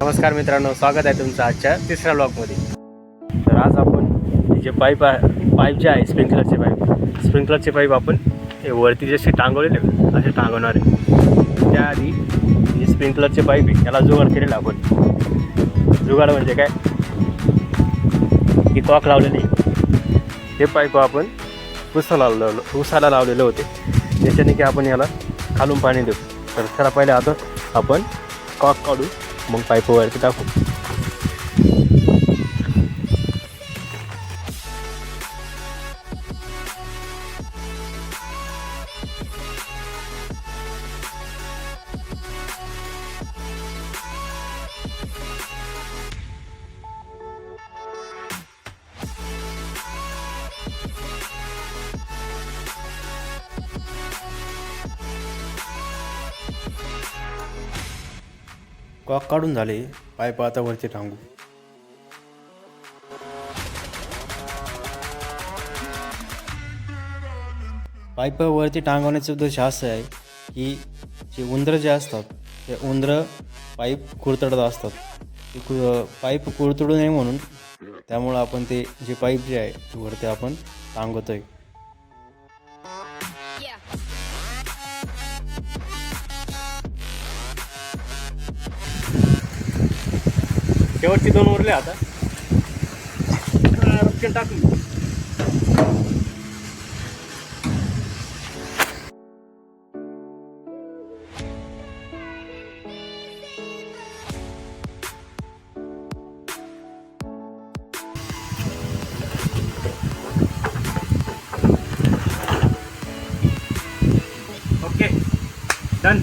नमस्कार मित्रांनो स्वागत आहे तुमचं आजच्या तिसऱ्या ब्लॉगमध्ये तर आज आपण हे जे पाईप आहे पाईप जे आहे स्प्रिंकलरचे पाईप स्प्रिंकलरचे पाईप आपण हे वरती जसे टांगवलेले असे टांगवणार आहे. त्याआधी जे स्प्रिंकलरचे पाईप आहे त्याला जुगाड केलेला आपण. जुगाड म्हणजे काय? की कॉक लावलेली. हे पाईप आपण उसाला लावलं उसाला लावलेले होते. त्याच्याने की आपण याला खालून पाणी देऊ. तर त्याला पहिले आता आपण कॉक काढू มึงไปเพื่วยพี่ตาผม कॉक काढून झाले पाईप आता वरती टांगू पाईप वरती टांगवण्याचा उद्देश शास्त्र आहे की जे उंदरं जे असतात ते उंदरं पाईप कुरतडत असतात. ते कु पाईप कुरतडू नये म्हणून त्यामुळं आपण ते जे पाईप जे आहे ते वरती आपण टांगवतो आहे शेवटची दोन उरले आता. टाकून. Okay done.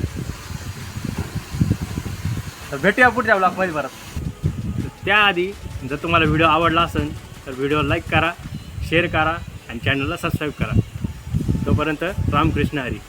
तर भेटूया पुढच्या ब्लॉगमध्ये परत. त्याआधी जर तुम्हाला व्हिडिओ आवडला असेल तर व्हिडिओ लाईक करा शेअर करा आणि चॅनलला सबस्क्राईब करा. तोपर्यंत रामकृष्ण हरी.